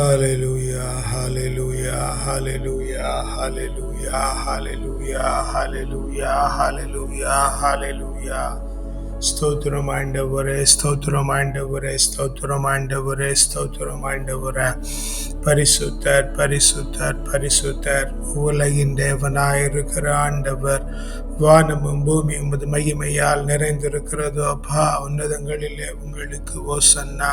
Hallelujah, hallelujah, hallelujah, hallelujah, hallelujah, hallelujah, hallelujah, hallelujah. ஸ்தோத்திரம் ஆண்டவரே ஸ்தோத்திரம் ஆண்டவரே ஸ்தோத்திரம் ஆண்டவரே ஸ்தோத்திரம் ஆண்டவரே. பரிசுத்தர் பரிசுத்தர் பரிசுத்தர். உலகின் தேவனாயிருக்கிற ஆண்டவர் வானமும் பூமி உமது மகிமையால் நிறைந்திருக்கிறதோ. அப்பா உன்னதங்களிலே உங்களுக்கு ஓசன்னா.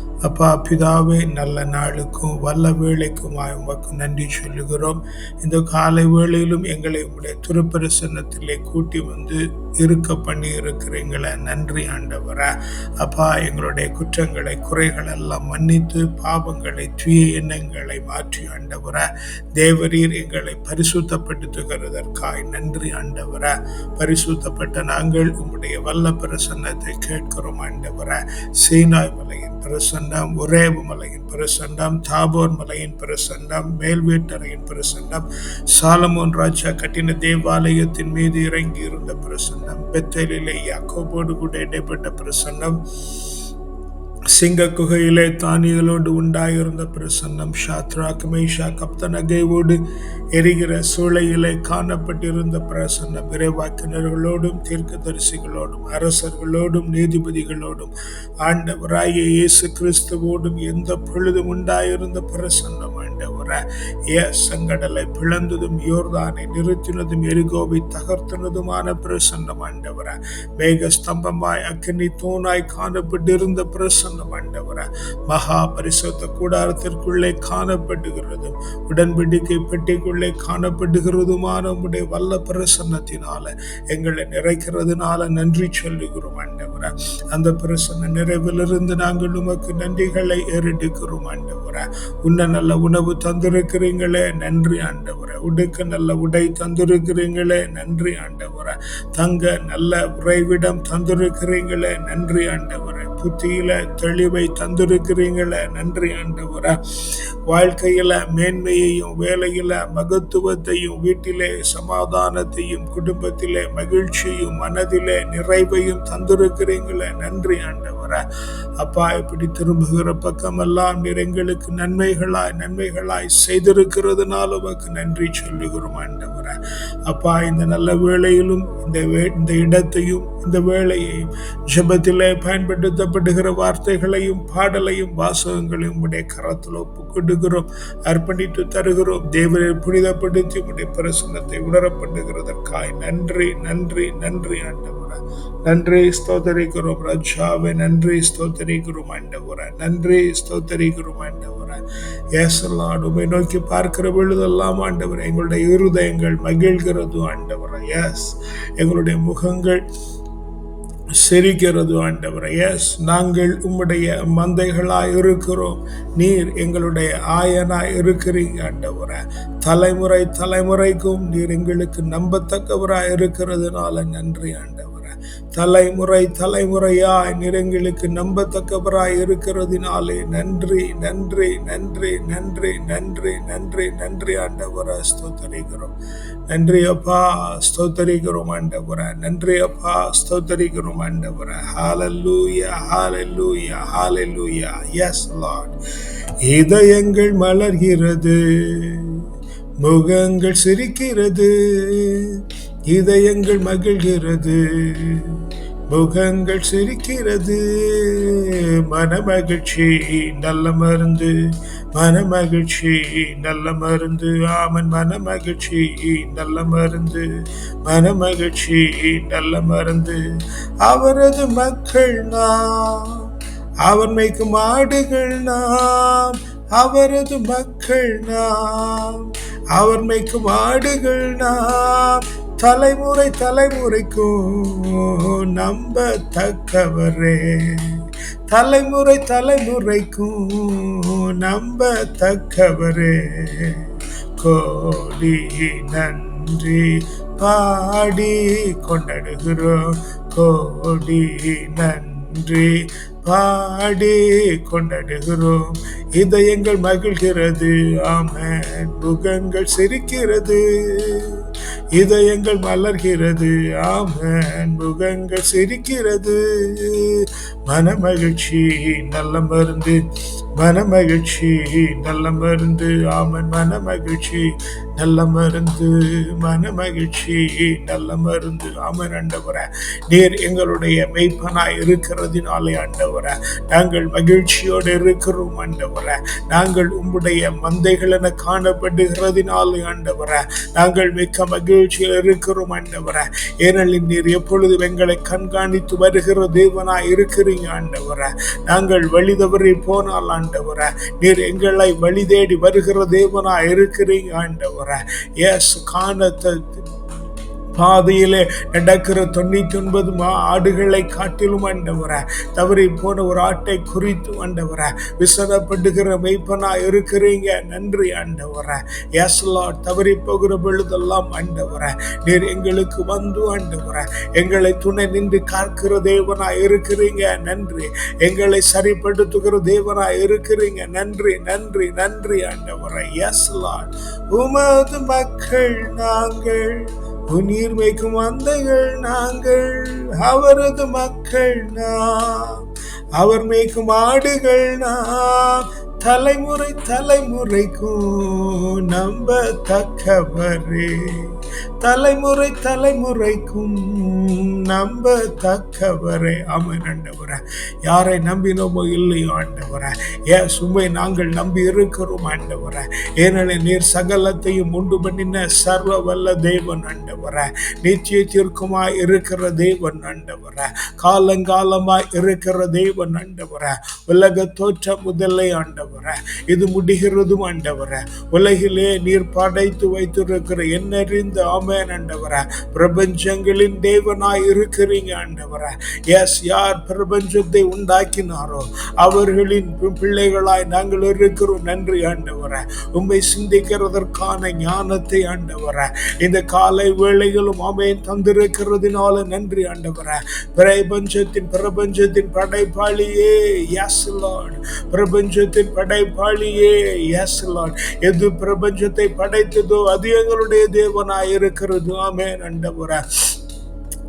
அப்பா பிதாவே நல்ல நாளுக்கும் வல்ல வேலைக்குமாய் உமக்கு நன்றி சொல்லுகிறோம். இந்த காலை வேளையிலும் எங்களை உங்களுடைய திருப்பரிசனத்திலே கூட்டி வந்து இருக்க பண்ணி இருக்கிறீங்களே நன்றி ஆண்டவர. அப்பா எங்களுடைய குற்றங்களை குறைகள் எல்லாம் மன்னித்து பாவங்களை தூய எண்ணங்களை மாற்றி ஆண்டவர. தேவரீர் எங்களை பரிசுத்தப்படுத்துகிறதற்காய் நன்றி ஆண்டவர. பரிசுத்தப்பட்ட நாங்கள் உங்களுடைய வல்ல பிரசன்னத்தை கேட்கிறோம் ஆண்டவர. சீனாய் மலையில் பிரசன்னம் ஒரேபு மலையின் பிரசன்னம் தாபோர் மலையின் பிரசன்னம் மேல்வேட்டரையின் பிரசன்னம் சாலமோன் ராஜா கட்டின தேவாலயத்தின் மீது இறங்கி இருந்த பிரசன்னம் பெத்தலிலே யாக்கோபோடு கூட இடைப்பட்ட பிரசன்னம் சிங்க குகையிலே தானியலோடு உண்டாயிருந்த பிரசன்னம் ஷாத்ரா கமேஷா கப்தனகைவோடு எரிகிற சூளையிலே காணப்பட்டிருந்த பிரசன்னம் இறைவாக்கினர்களோடும் தீர்க்கதரிசிகளோடும் அரசர்களோடும் நீதிபதிகளோடும் ஆண்டவராய இயேசு கிறிஸ்துவோடும் எந்த பொழுதும் உண்டாயிருந்த பிரசன்னம் ஆண்டவர். சங்கடலை பிளந்ததும் யோர்தானை நிறுத்தினதும் எரிகோவை தகர்த்தினதுமான பிரசன்னம் ஆண்டவர. மேக ஸ்தம்பமாய் அக்கினி தூணாய் காணப்பட்டிருந்த பிரசன்னம் ஆண்டவர. மகா பரிசுத்த கூடாரத்திற்குள்ளே காணப்படுகிறதும் உடன்படிக்கை பெட்டிக்குள்ளே காணப்படுகிறதுமான உடைய வல்ல பிரசன்னத்தினால எங்களை நிறைக்கிறதுனால நன்றி சொல்லுகிறோம் ஆண்டவரா. அந்த பிரசன்ன நிறைவிலிருந்து நாங்கள் உமக்கு நன்றிகளை ஏறெடுக்கிறோம் ஆண்டவரா. உன்ன நல்ல உணவு தந்திருக்கிறீங்களே நன்றி ஆண்டவர. உடுக்க நல்ல உடை தந்திருக்கிறீங்களே நன்றி ஆண்டவர. தங்க நல்ல உறைவிடம் தந்திருக்கிறீங்களே நன்றி ஆண்டவர. புத்தியில தெளிவை தந்திருக்கிறீங்களே நன்றி ஆண்டவர. வாழ்க்கையில மேன்மையையும் வேலையில மகத்துவத்தையும் வீட்டிலே சமாதானத்தையும் குடும்பத்திலே மகிழ்ச்சியும் மனதிலே நிறைவையும் தந்திருக்கிறீங்களே. நன்றி ஆண்டவர. அப்பா இப்படி திரும்புகிற பக்கமெல்லாம் நீர் எங்களுக்கு நன்மைகளாய் நன்மைகளாய் செய்திருக்கிறதுனால உமக்கு நன்றி சொல்லுகிறோம் ஆண்டவர. அப்பா இந்த நல்ல வேளையிலும் இந்த வே- இந்த இடத்தையும் இந்த வேளையையும் ஜபத்திலே பயன்படுத்தப்படுகிற வார்த்தைகளையும் பாடலையும் வாசகங்களையும் உடைய கரத்தில் ஒப்புக்கொண்டு பண்ணுகிறோம் அர்ப்பணித்து தருகிறோம். தேவனை புனிதப்படுத்தி உடைய பிரசன்னத்தை உணரப்படுகிறதற்காய் நன்றி நன்றி நன்றி ஆண்டவர. நன்றி ஸ்தோத்தரிக்கிறோம் ரஜாவை. நன்றி ஸ்தோத்தரிக்கிறோம் ஆண்டவர. நன்றி ஸ்தோத்தரிக்கிறோம் ஆண்டவர. ஏசல்லாடு உமை நோக்கி பார்க்கிற பொழுதெல்லாம் ஆண்டவர் எங்களுடைய இருதயங்கள் மகிழ்கிறது ஆண்டவர. எஸ் எங்களுடைய முகங்கள் சிரிக்கிறது ஆண்டவரே. எஸ் நாங்கள் உம்முடைய மந்தைகளாய் இருக்கிறோம். நீர் எங்களுடைய ஆயனாய் இருக்கிறீங்க ஆண்டவரை. தலைமுறை தலைமுறைக்கும் நீர் எங்களுக்கு நம்பத்தக்கவராய் இருக்கிறதுனால நன்றி ஆண்டவர். தலைமுறை தலைமுறையாய் நிறங்களுக்கு நம்பத்தக்கவராய் இருக்கிறதுனாலே நன்றி நன்றி நன்றி நன்றி நன்றி நன்றி நன்றி ஆண்டவரை ஸ்தோத்தரிக்கிறோம். நன்றி அப்பா ஸ்தோத்தரிக்கிறோம் ஆண்டவரை. நன்றி அப்பா ஸ்தோத்தரிக்கிறோம் ஆண்டவரை. Hallelujah hallelujah hallelujah yes Lord இதயங்கள் மலர்கிறது முகங்கள் சிரிக்கிறது இதயங்கள் மகிழ்கிறது முகங்கள் சிரிக்கிறது. மனமகிழ்ச்சி நல்ல மருந்து. மனமகிழ்ச்சி நல்ல மருந்து. ஆமன் மனமகிழ்ச்சி நல்ல மருந்து. மனமகிழ்ச்சி நல்ல மருந்து. அவரது மக்கள் நாம் அவர் மேய்க்கும் ஆடுகள் நாம் அவரது மக்கள் நாம் அவர் மேய்க்கும் ஆடுகள் நாம் தலைமுறை தலைமுறைக்கும் நம்பத்தக்கவரே. தலைமுறை தலைமுறைக்கும் நம்பத்தக்கவரே. கோடி நன்றி பாடி கொண்டாடுகிறோம். கோடி நன்றி பாடி கொண்டாடுகிறோம். இதயங்கள் மகிழ்கிறது. ஆமேன். முகங்கள் சிரிக்கிறது. இதயங்கள் மலர்கிறது. ஆமேன். முகங்கள் சிரிக்கிறது. மனமகிழ்ச்சி. நல்ல மருந்து. மனமகிழ்ச்சி நல்ல மருந்து ஆமன் மனமகிழ்ச்சி நல்ல மருந்து மனமகிழ்ச்சி நல்ல மருந்து ஆமன் ஆண்டவர. நீர் எங்களுடைய மெய்ப்பனாய் இருக்கிறதினாலே ஆண்டவர. நாங்கள் மகிழ்ச்சியோடு இருக்கிறோம் ஆண்டவர. நாங்கள் உம்முடைய மந்தைகள் என காணப்படுகிறதினாலே ஆண்டவர. நாங்கள் மிக்க மகிழ்ச்சியில் இருக்கிறோம் ஆண்டவர. ஏனெனில் நீர் எப்பொழுதும் எங்களை கண்காணித்து வருகிற தேவனாய் இருக்கிறீங்க ஆண்டவர. நாங்கள் வழி தவறி போனால் ஆண்டவர. நீர் எங்களை வழி தேடி வருகிற தேவனாய் இருக்கிறீங்க ஆண்டவர. எஸ் காணத்தை பாதையிலே நடக்கிற தொண்ணூத்தி ஒன்பது மா ஆடுகளை காட்டிலும் ஆண்டவர தவறி போன ஒரு ஆட்டை குறித்து ஆண்டவர விசனப்படுகிற மெய்ப்பனா இருக்கிறீங்க. நன்றி ஆண்டவர. ஏசலா தவறி போகிற பொழுதெல்லாம் ஆண்டவர நீர் எங்களுக்கு வந்து ஆண்டவர எங்களை துணை நின்று காக்கிற தேவனா இருக்கிறீங்க. நன்றி. எங்களை சரிப்படுத்துகிற தேவனா இருக்கிறீங்க. நன்றி நன்றி நன்றி ஆண்டவர. ஏசலா உமது மக்கள் நாங்கள் புனீர் மேய்க்கும் அந்தைகள் நாங்கள் அவரது மக்கள் நாம். அவர் மேய்க்கும் ஆடுகள் நாம். தலைமுறை தலைமுறைக்கும் நம்பத்தக்கவரே. தலைமுறை தலைமுறைக்கும் நம்பத்தக்கவரே. அமன் ஆண்டவர. யாரை நம்பினோமோ இல்லையோ ஆண்டவர. ஏ சும்மை நாங்கள் நம்பி இருக்கிறோம் ஆண்டவர. ஏனெனில் நீர் சகலத்தையும் உண்டு பண்ணின சர்வ வல்ல தேவன் ஆண்டவர. நிச்சயத்திற்குமாய் இருக்கிற தேவன் ஆண்டவர. காலங்காலமாய் இருக்கிற தேவன் ஆண்டவர. உலக தோற்ற முதலை ஆண்டவர. இது முடிகிறதும் ஆண்டவர. உலகிலே நீர் படைத்து வைத்திருக்கிற என்னறிந்த ஆமேன் ஆண்டவர. பிரபஞ்சங்களின் தேவனாய் இருக்கிறீங்க ஆண்டவர. எஸ் யார் பிரபஞ்சத்தை உண்டாக்கினாரோ அவர்களின் பிள்ளைகளாய் நாங்கள் இருக்கிறோம். நன்றி ஆண்டவர. உண்மை சிந்திக்கிறதற்கான ஞானத்தை ஆண்டவர. இந்த காலை வேளைகளும் ஆமேன் தந்திருக்கிறதுனால நன்றி ஆண்டவர. பிரபஞ்சத்தின் பிரபஞ்சத்தின் படைப்பாளியே. எஸ் லார்ட் பிரபஞ்சத்தின் படைப்பாளியே. எஸ் லார்ட் எது பிரபஞ்சத்தை படைத்ததோ அது எங்களுடைய தேவனாய் இருக்கிறது. ஆமேன். ஆண்டவர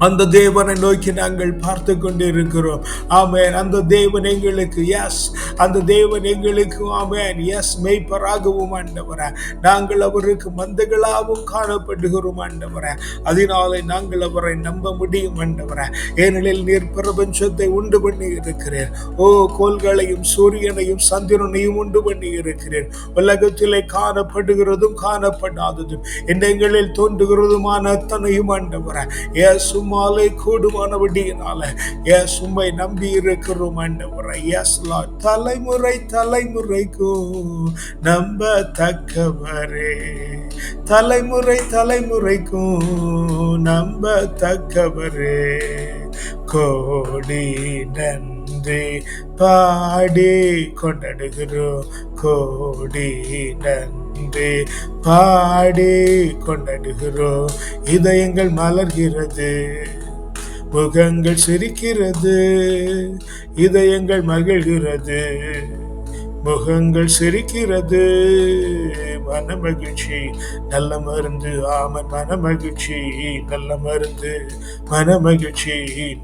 அந்த தேவனை நோக்கி நாங்கள் பார்த்து கொண்டிருக்கிறோம். ஆமேன். அந்த தேவன் எங்களுக்கு எஸ் அந்த தேவன் எங்களுக்கு ஆமேன். எஸ் மெய்ப்பராகவும் ஆண்டவர. நாங்கள் அவருக்கு மந்தங்களாகவும் காணப்படுகிறோம் ஆண்டவர. அதனாலே நாங்கள் அவரை நம்ப முடியும் ஆண்டவர. ஏனெனில் நீர் பிரபஞ்சத்தை உண்டு பண்ணி இருக்கிறேன் ஓ கோள்களையும் சூரியனையும் சந்திரனையும் உண்டு பண்ணி இருக்கிறேன் உலகத்திலே காணப்படுகிறதும் காணப்படாததும் எண்ணங்களில் தோன்றுகிறதுமான அத்தனையும் ஆண்டவர. ஏ மாலை கூடுமானபடியினால ஏ சும்மை நம்பி இருக்கிறோம் ஆண்டவரை. எஸ் தலைமுறை தலைமுறைக்கும் நம்ப தக்கவரே தலைமுறை தலைமுறைக்கும் நம்ப தக்கவரே கோடி பாடி கொண்டாடுகிறோம் கோடி நன்றி பாடி கொண்டாடுகிறோம் இதயங்கள் மலர்கிறது முகங்கள் சிரிக்கிறது இதயங்கள் மகிழ்கிறது. முகங்கள் சிரிக்கிறது. மன மகிழ்ச்சி நல்ல மருந்து ஆமன் மன மகிழ்ச்சி நல்ல மருந்து. மன மகிழ்ச்சி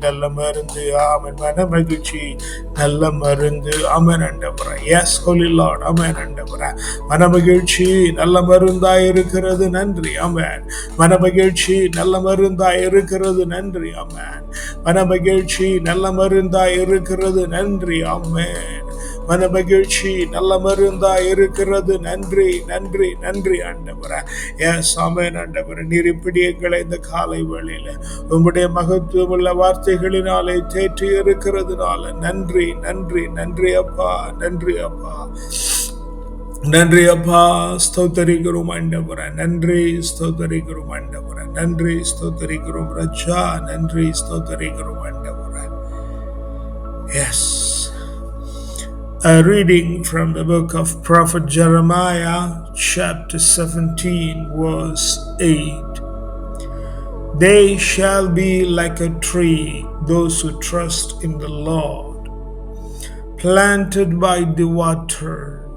நல்ல மருந்து ஆமன் மன மகிழ்ச்சி நல்ல மருந்து. அமன் அண்டபுர எஸ் ஹோலி அமன் அண்டபுர மன மகிழ்ச்சி நல்ல மருந்தாய் இருக்கிறது. நன்றி. அமன் மன மகிழ்ச்சி நல்ல மருந்தாய் இருக்கிறது. நன்றி. அமன் மன மகிழ்ச்சி நல்ல மருந்தாய் இருக்கிறது. நன்றி. அமேன் மன மகிழ்ச்சி நல்ல மருந்தா இருக்கிறது. நன்றி நன்றி நன்றி ஆண்டவர. ஏன் சாமேன் ஆண்டவர நீர் இப்படி எங்களை இந்த காலை வேளையில உங்களுடைய மகத்துவம் உள்ள வார்த்தைகளினாலே தேற்றி இருக்கிறதுனால நன்றி நன்றி நன்றி அப்பா நன்றி அப்பா. நன்றி அப்பா ஸ்தோத்தரிக்கிறோம் ஆண்டவர. நன்றி ஸ்தோத்தரிக்கிறோம் ஆண்டவர. நன்றி ஸ்தோத்தரிக்கிறோம் ரஜா நன்றி ஸ்தோத்தரிக்கிறோம் ஆண்டவர. Yes A reading from the book of Prophet Jeremiah, chapter 17, verse 8. They shall be like a tree, those who trust in the Lord, planted by the water,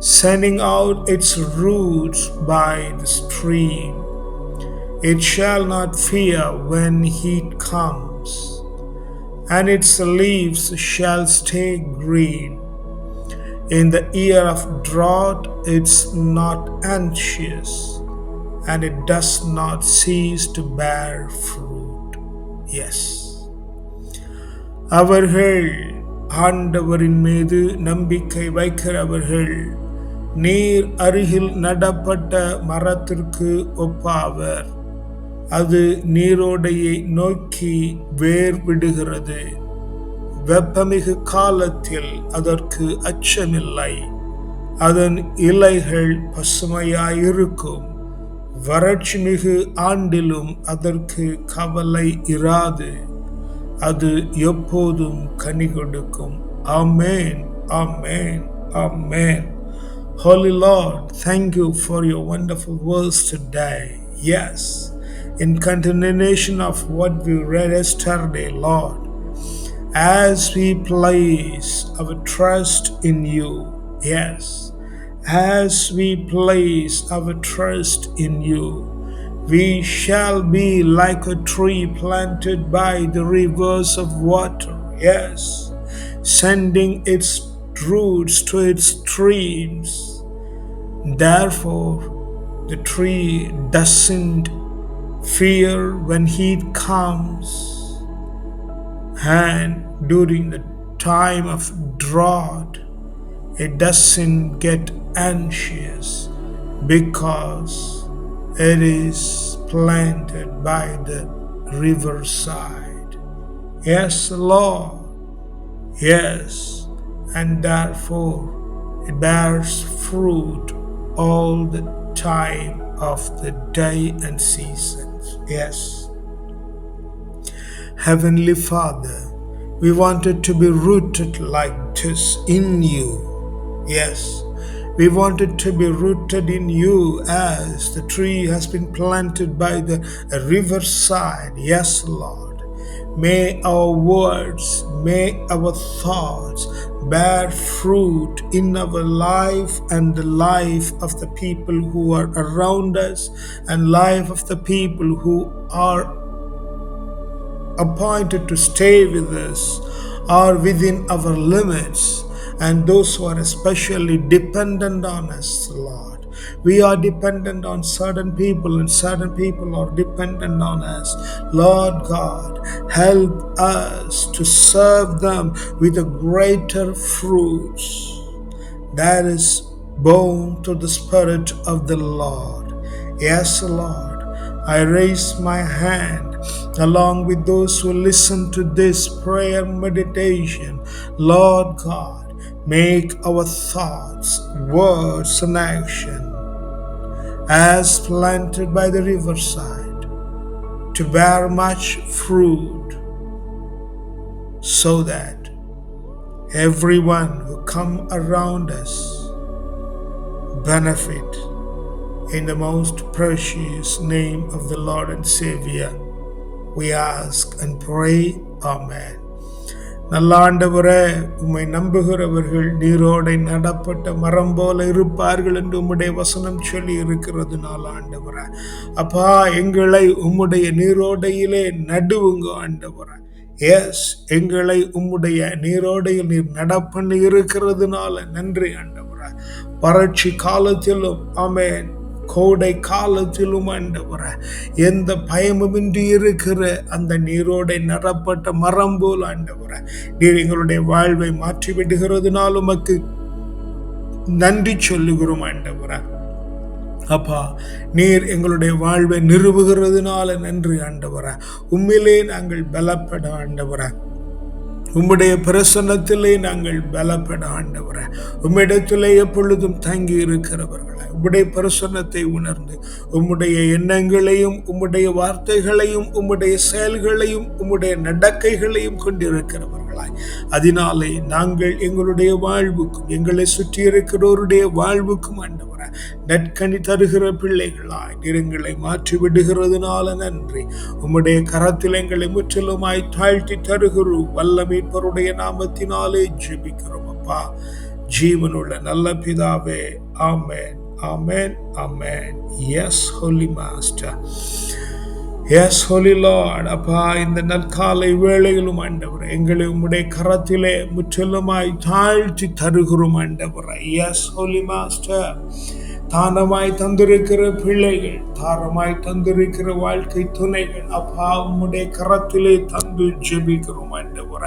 sending out its roots by the stream, It shall not fear when heat comes, and its leaves shall stay green. In the year of drought, it's not anxious, and it does not cease to bear fruit. Yes. அவர்கள் ஆண்டவரின் மீது நம்பிக்கை வைக்கிறவர்கள் நீர் அருகில் நடப்பட்ட மரத்திற்கு ஒப்பாவர் அது நீரோடையை நோக்கி வேர் விடுகிறது வெப்பமிகு காலத்தில் அதற்கு அச்சமில்லை. அதன் இலைகள் பசுமையாயிருக்கும். வறட்சி மிகு ஆண்டிலும் அதற்கு கவலை இராது. அது எப்போதும் கனி கொடுக்கும். ஆமேன் ஆமேன் ஆமேன். Holy Lord, thank you for your wonderful words today. Yes, in continuation of what we read yesterday, Lord, as we place our trust in you, yes, as we place our trust in you, we shall be like a tree planted by the rivers of water, yes, sending its roots to its streams. Therefore, the tree doesn't fear when heat comes, and during the time of drought, it doesn't get anxious because it is planted by the riverside. Yes, Lord. Yes, and therefore it bears fruit all the time of the day and seasons. Yes. Heavenly Father, we wanted to be rooted like this in you. Yes. We wanted to be rooted in you as the tree has been planted by the riverside. Yes, Lord. May our words, may our thoughts bear fruit in our life and the life of the people who are around us and life of the people who are appointed to stay with us are within our limits and those who are especially dependent on us, Lord. We are dependent on certain people, and certain people are dependent on us. Lord God, help us to serve them with a greater fruits that is born to the Spirit of the Lord. Yes, Lord, I raise my hand along with those who listen to this prayer meditation. Lord God, make our thoughts, words, and action as planted by the riverside to bear much fruit so that everyone who come around us benefit in the most precious name of the Lord and Savior. We ask and pray. Amen நல்லாண்டவரே உம்மை நம்புகிறவர்கள் நீரோடை நடப்பட்ட மரம் போல இருப்பார்கள் என்று உம்முடைய வசனம் சொல்லி இருக்கிறதுனால ஆண்டவரே. அப்பா எங்களை உம்முடைய நீரோடையிலே நடுவுங்க ஆண்டவரே. எஸ் எங்களை உம்முடைய நீரோடையில் நீர் நடப்பண்ணி இருக்கிறதுனால நன்றி ஆண்டவரே. வறட்சி காலத்திலும் ஆமேன். கோடை காலத்திலும் ஆண்டவர எந்த பயமுமின்றி இருக்கிற அந்த நீரோடை நிறப்பட்ட மரம் போல் ஆண்டவர நீர் எங்களுடைய வாழ்வை மாற்றி விடுகிறதுனால உமக்கு நன்றி சொல்லுகிறோம் ஆண்டவர. அப்பா நீர் எங்களுடைய வாழ்வை நிறுவுகிறதுனால நன்றி ஆண்டவர. உண்மையிலே நாங்கள் பலப்பட ஆண்டவர. உம்முடைய பிரசன்னத்திலே நாங்கள் பலப்பட ஆண்டவரை. உம்மிடத்திலே எப்பொழுதும் தங்கி இருக்கிறவர்களை உம்முடைய பிரசன்னத்தை உணர்ந்து உம்முடைய எண்ணங்களையும் உம்முடைய வார்த்தைகளையும் உம்முடைய செயல்களையும் உம்முடைய நடக்கைகளையும் கொண்டிருக்கிறவர்களாய் அதனாலே நாங்கள் எங்களுடைய வாழ்வுக்கும் எங்களை சுற்றி இருக்கிறவருடைய வாழ்வுக்கும் ஆண்டவர். நற்கனி தருகிற பிள்ளைகளாய் நிறங்களை மாற்றி விடுகிறதுனால நன்றி. உம்முடைய கரத்தில் எங்களை முற்றிலுமாய் தாழ்த்தி தருகிறோம் வல்ல மீட்பருடைய நாமத்தினாலே ஜெபிக்கிறோம் அப்பா. ஜீவனுள்ள நல்ல பிதாவே ஆமேன் ஆமேன் ஆமேன். Yes holy master yes holy அப்பா இந்த நற்காலை வேளையிலும் ஆண்டவர் எங்களை உம்முடைய கரத்திலே முற்றிலுமாய் தாழ்த்தி தருகிறோம் ஆண்டவர். எஸ் ஹோலி மாஸ்டர் தானமாய் தந்திருக்கிற பிள்ளைகள் தாரமாய் தந்திருக்கிற வாழ்க்கை துணைகள் அப்பா உம்முடைய கரத்திலே தந்து ஜெபிக்கிறோம் ஆண்டவர.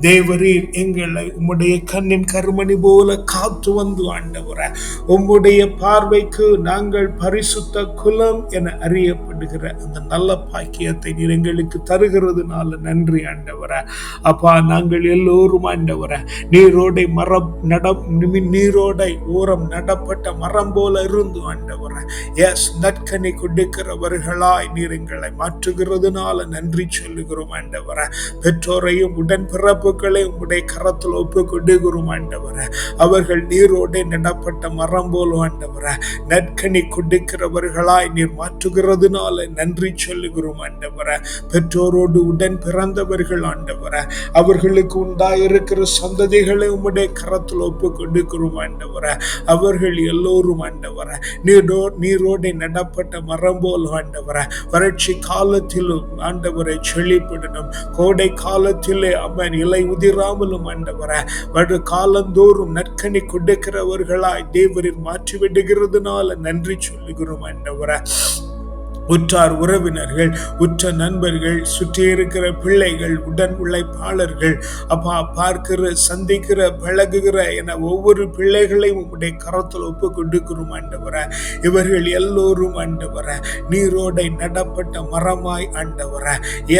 தேவரீர் எங்களை உம்முடைய கண்ணின் கருமணி போல காத்து வந்து ஆண்டவர. உம்முடைய பார்வைக்கு நாங்கள் பரிசுத்த குலம் என அறியப்படுகிற அந்த நல்ல பாக்கியத்தை நீர் எங்களுக்கு தருகிறதுனால நன்றி ஆண்டவர. அப்பா நாங்கள் எல்லோரும் ஆண்டவர நீரோடை மரம் நட நீரோடை ஓரம் நடப்பட்ட மரம் போல இருந்து ஆண்டவர. எஸ் நற்கனி கொடுக்கிறவர்களாய் நீர் எங்களை மாற்றுகிறதுனால நன்றி சொல்லுகிறோம் ஆண்டவர. பெற்றோரையும் உடன் பிறப்புகளை உங்களுடைய கரத்தில் ஒப்பு கொடுக்கிறோம் ஆண்டவர. அவர்கள் நீரோடே நடப்பட்ட மரம் போல ஆண்டவர. நற்கனி கொடுக்கிறவர்களாய் நீர் மாற்றுகிறதுனால நன்றி சொல்லுகிறோம் ஆண்டவர. பெற்றோரோடு உடன் பிறந்தவர்கள் ஆண்டவர. அவர்களுக்கு உண்டாயிருக்கிற சந்ததிகளை உம்முடைய கரத்தில் ஒப்பு கொடுக்கிறோம் ஆண்டவர. அவர்கள் எல்லோரும் ஆண்டவர். நீரோ நீரோடை நடப்பட்ட மரம் போல் ஆண்டவர. வறட்சி காலத்திலும் ஆண்டவரை செழிப்பிடணும். கோடை காலத்திலே அவன் இலை உதிராமலும் ஆண்டவர. வடு காலந்தோறும் நற்கனி கொடுக்கிறவர்களாய் தேவரின் மாற்றி விடுகிறதுனால நன்றி சொல்லுகிறோம் ஆண்டவர. உற்றார் உறவினர்கள் உற்ற நண்பர்கள் சுற்றி இருக்கிற பிள்ளைகள் உடன் உழைப்பாளர்கள் அப்பா பார்க்கிற சந்திக்கிற பழகுகிற என ஒவ்வொரு பிள்ளைகளையும் உங்களுடைய கரத்தில் ஒப்பு கொடுக்கிறோம் ஆண்டவர. இவர்கள் எல்லோரும் ஆண்டவர நீரோடை நடப்பட்ட மரமாய் ஆண்டவர.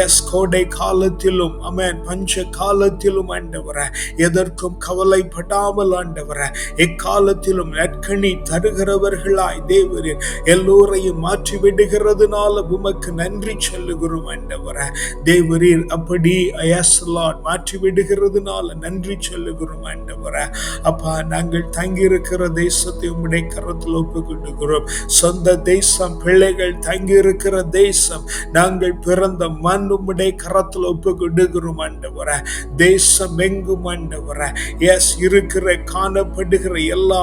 எஸ் கோடை காலத்திலும் அமேன் பஞ்ச காலத்திலும் ஆண்டவர. எதற்கும் கவலைப்படாமல் ஆண்டவர எக்காலத்திலும் நற்கனி தருகிறவர்களாய் தேவரின் எல்லோரையும் மாற்றி விடுகிறது அதனால உமக்கு நன்றி சொல்லுகிறோம் ஆண்டவர. தேவரீர் அப்படி எஸ் மாற்றி விடுகிறதுனால நன்றி சொல்லுகிறோம் ஆண்டவர. அப்பா நாங்கள் தங்கி இருக்கிற தேசத்தை உம்முடைய கரத்தில் ஒப்புக்கொண்டுகிறோம் சொந்த தேசம் பிள்ளைகள் தங்கி இருக்கிற தேசம் நாங்கள் பிறந்த மண் உம்முடைய கரத்தில் ஒப்பு கொண்டுகிறோம் ஆண்டவர. தேசம் எங்கும் ஆண்டவர. எஸ் இருக்கிற காணப்படுகிற எல்லா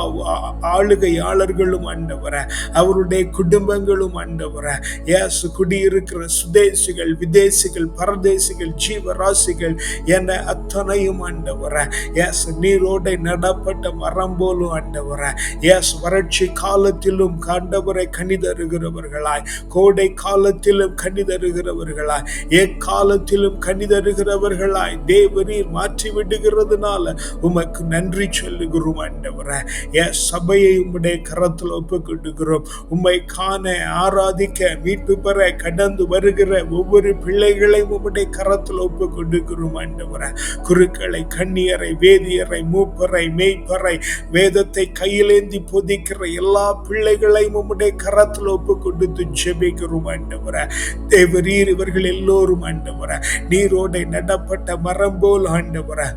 ஆளுகையாளர்களும் ஆண்டவர. அவருடைய குடும்பங்களும் ஆண்டவர. எஸ் குடியிருக்கிற சுதேசிகள் விதேசிகள் பரதேசிகள் ஜீவராசிகள் என அத்தனையும் ஆண்டவர. எஸ் நீரோடை நடப்பட்ட மரம் போலும் ஆண்டவர. இயேசு வறட்சி காலத்திலும் கண்டவரை கனி தருகிறவர்களாய் கோடை காலத்திலும் கனி தருகிறவர்களாய் எக்காலத்திலும் கனி தருகிறவர்களாய் தேவரீர் மாற்றி விடுகிறதுனால உமக்கு நன்றி சொல்லுகிறோம் ஆண்டவர. என் சபையை உம்முடைய கரத்தில் ஒப்புக்கொண்டுகிறோம் உம்மை காண ஆராதிக்க மீட்பு பெற கடந்து வருகிற ஒவ்வொரு பிள்ளைகளையும் உம்முடைய கரத்தில் ஒப்பு கொண்டிருக்கிறோம் ஆண்டவர. குருக்களை கண்ணியரை வேதியரை மூப்பரை மெய்ப்பரை வேதத்தை கையிலேந்தி பொதிக்கிற எல்லா பிள்ளைகளையும் உம்முடைய கரத்தில் ஒப்பு கொடுத்து ஜெபிக்கிறோம் ஆண்டவர. தேவரீர் இவர்கள் எல்லோரும் ஆண்டவர. நீரோடை நடப்பட்ட மரம் போல் ஆண்டவர.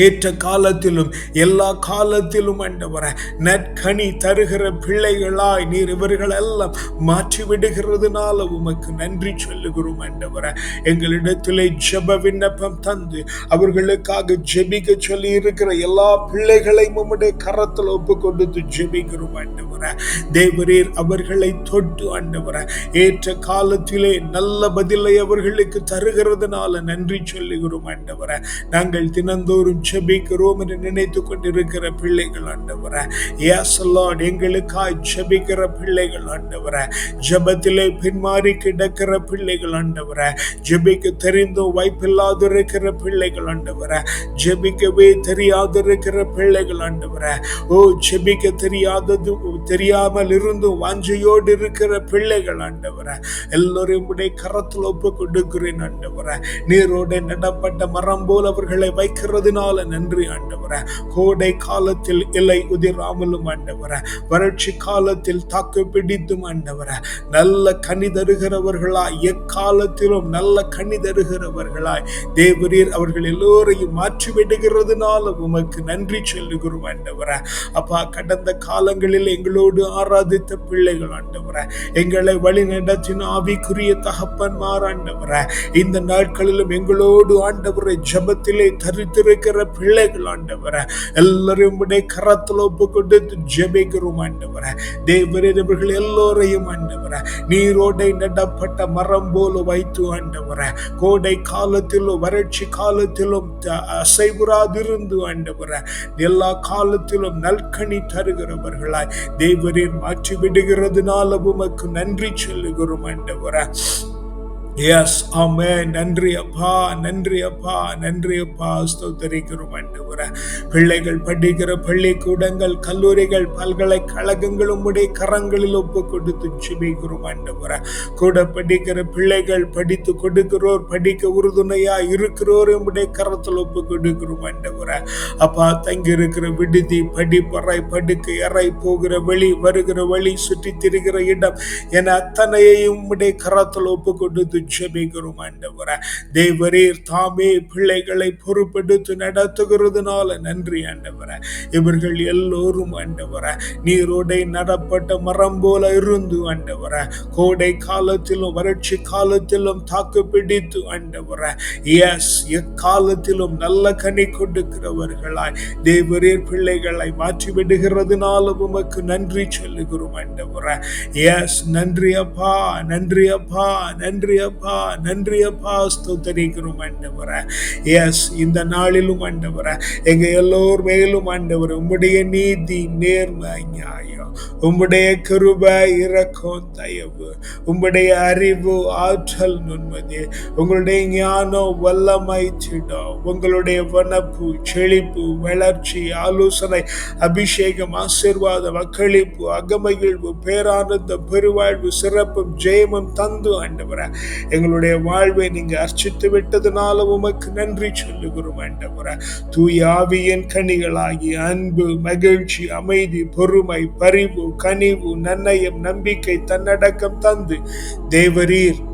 ஏற்ற காலத்திலும் எல்லா காலத்திலும் ஆண்டவர நற்கனி தருகிற பிள்ளைகளாய் நீர் இவர்கள் எல்லாம் மாற்றி விடுகிறதுனால உமக்கு நன்றி சொல்லுகிறோம் ஆண்டவர எங்களிடத்திலே ஜெப விண்ணப்பம் தந்து அவர்களுக்காக ஜெபிக்க சொல்லி இருக்கிற எல்லா பிள்ளைகளையும் உம்முடைய கரத்தில் ஒப்பு கொடுத்து ஜெபிக்கிறோம் ஆண்டவர தேவரீர் அவர்களை தொட்டு ஆண்டவர ஏற்ற காலத்திலே நல்ல பதிலை அவர்களுக்கு தருகிறதுனால நன்றி சொல்லுகிறோம் ஆண்டவர நாங்கள் தினந்தோறும் ஜெபிக்கிறோம் என்று நினைத்து கொண்டிருக்கிற பிள்ளைகள் ஆண்டவர. எஸ் எங்களுக்காய் ஜெபிக்கிற பிள்ளைகள் ஆண்டவர. ஜபத்திலே பின்மாறி கிடக்கிற பிள்ளைகள் ஆண்டவர. ஜெபிக்க தெரிந்தும் வாய்ப்பில்லாது இருக்கிற பிள்ளைகள் ஆண்டவர. ஜெபிக்கவே தெரியாது இருக்கிற பிள்ளைகள் ஆண்டவர. ஓ ஜெபிக்க தெரியாதது தெரியாமல் இருந்தும் வாஞ்சையோடு இருக்கிற பிள்ளைகள் ஆண்டவர. எல்லோரும் உடைய கரத்தில் ஒப்பு கொடுக்கிறேன் ஆண்டவர. நீரோட நடப்பட்ட மரம் போல் அவர்களை வைக்கிறதுனால நன்றி ஆண்டவர. கோடை காலத்தில் இலை உதிராமலும் ஆண்டவர. வறட்சி காலத்தில் தாக்கு பிடித்தும் ஆண்டவர. நல்ல கனி தருகிறவர்களாய் எக்காலத்திலும் நல்ல கனி தருகிறவர்களாய். தேவரீர் அவர்கள் எல்லோரையும் மாற்றி விடுகிறதுனால உமக்கு நன்றி சொல்லுகிறோம் ஆண்டவர. அப்பா கடந்த காலங்களில் எங்களோடு ஆராதித்த பிள்ளைகள் ஆண்டவர. எங்களை வழி நடத்தின ஆவிக்குரிய தகப்பன் மாறாண்டவர இந்த நாட்களிலும் எங்களோடு ஆண்டவரை ஜபத்திலே தரித்திருக்கிற பிள்ளைகள் ஆண்டவர. எல்லாரும் உடைய கரத்தில் ஒப்பு கொடுத்து ஜெபிக்கிறோம் ஆண்டவர. தேவரவர்கள் எல்லோரையும் ஆண்டவர. நீரோடை நடப்பட்ட மரம் போல வைத்து ஆண்டவர. கோடை காலத்திலும் வறட்சி காலத்திலும் அசைவுறாதிருந்து ஆண்டவர. எல்லா காலத்திலும் நல்கனி தருகிறவர்களாய் தேவரே மாற்றி விடுகிறதுனால உமக்கு நன்றி சொல்லுகிறோம் ஆண்டவர. எஸ் ஆமே நன்றி அப்பா நன்றி அப்பா நன்றி அப்பா. ஸ்தோத்தரிக்கிறோம் ஆண்டவரே பிள்ளைகள் படிக்கிற பள்ளிக்கூடங்கள் கல்லூரிகள் பல்கலைக்கழகங்களும் உடைய கரங்களில் ஒப்பு கொடுத்து சுமிக்கிறோம் ஆண்டவரே கூட படிக்கிற பிள்ளைகள் படித்து கொடுக்கிறோர் படிக்க உறுதுணையா இருக்கிறோர் உடைய கரத்தில் ஒப்பு கொடுக்கிறோம் ஆண்டவரே அப்பா தங்கி இருக்கிற விடுதி படிப்பறை படுக்கை அறை போகிற வழி வருகிற வழி சுற்றி திரிகிற இடம் என அத்தனையையும் உடைய கரத்தில் ஒப்பு கொடுத்து ஜெபிக்கிறோம் ஆண்டவர. தேவரீர் தாமே பிள்ளைகளை பொறுப்பெடுத்து நடத்துகிறதுனால நன்றி ஆண்டவர. இவர்கள் எல்லோரும் ஆண்டவர நீரோடை நடப்பட்ட மரம் போல இருந்து ஆண்டவர கோடை காலத்திலும் வறட்சி காலத்திலும் தாக்கு பிடித்து ஆண்டவரே. எஸ் எக்காலத்திலும் நல்ல கனி கொடுக்கிறவர்களாய் தேவரீர் பிள்ளைகளை மாற்றி விடுகிறதுனால உமக்கு நன்றி சொல்லுகிறோம் ஆண்டவர. எஸ் நன்றி அப்பா நன்றி அப்பா நன்றி அப்பா நன்றி அப்பா ஸ்தோத்தரிக்கிறோம் ஆண்டவரே. எஸ் இந்த நாளிலும் ஆண்டவரே எங்க எல்லோர் மேலும் ஆண்டவர் உம்முடைய நீதி நேர்மை நியாயம். உம்முடைய கிருபை இறக்கம் தயவு. உம்முடைய அறிவு ஆற்றல் நுண்மதி உங்களுடைய ஞானம் வல்லமை சிடம் உங்களுடைய வனப்பு செழிப்பு வளர்ச்சி ஆலோசனை அபிஷேகம் ஆசீர்வாதம் அக்களிப்பு அகமகிழ்வு பேரானந்த பெருவாழ்வு சிறப்பும் ஜெயமும் தந்து ஆண்டவரே. எங்களுடைய வாழ்வை நீங்க அர்ச்சித்து விட்டதுனால உமக்கு நன்றி சொல்லுகிறோம் ஆண்டவர. தூய ஆவியின் கனிகளாகி அன்பு மகிழ்ச்சி அமைதி பொறுமை பரிவு கனிவு நன்னயம் நம்பிக்கை தன்னடக்கம் தந்து தேவரீர்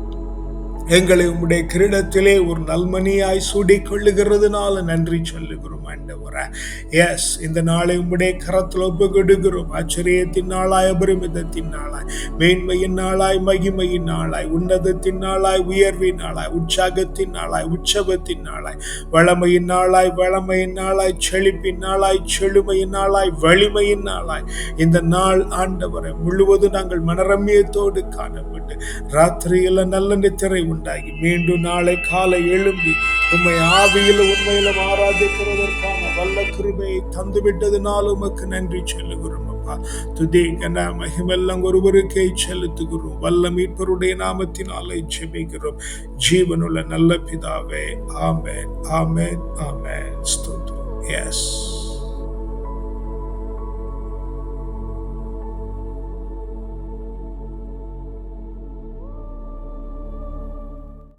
எங்களை உம்முடைய கிரீடத்திலே ஒரு நல்மணியாய் சூடிக்கொள்ளுகிறதுனால நன்றி சொல்லுகிறோம் ஆண்டவரே. எஸ் இந்த நாளை உம்முடைய கரத்தில் ஒப்பு கொடுக்கிறோம் ஆச்சரியத்தின் நாளாய் அபரிமிதத்தின் நாளாய் மேன்மையின் நாளாய் மகிமையின் நாளாய் உன்னதத்தின் நாளாய் உயர்வின் நாளாய் உற்சாகத்தின் நாளாய் உற்சவத்தின் நாளாய் வளமையின் நாளாய் வளமையின் நாளாய் செழிப்பின் நாளாய் செழுமையின் நாளாய் வலிமையின் நாளாய். இந்த நாள் ஆண்டவரை முழுவதும் நாங்கள் மனரம்யத்தோடு காணப்பட்டு ராத்திரியில் நல்ல நித்திரை உண்டாகி. மீண்டும் நாளை காலை எழும்பி உண்மை ஆவியில் உண்மையிலும் ஆராதிக்கிறதற்கான வல்ல கிருபையை தந்துவிட்டதுனால உமக்கு நன்றி சொல்லுகிறோம் அப்பா. துதி கன மகிமெல்லாம் ஒருவருக்கே செலுத்துகிறோம். வல்ல மீட்பருடைய நாமத்தினாலே ஜெபிக்கிறோம். ஜீவனுள்ள நல்ல பிதாவே ஆமேன் ஆமேன் ஆமேன். ஸ்தோத்ரம் எஸ்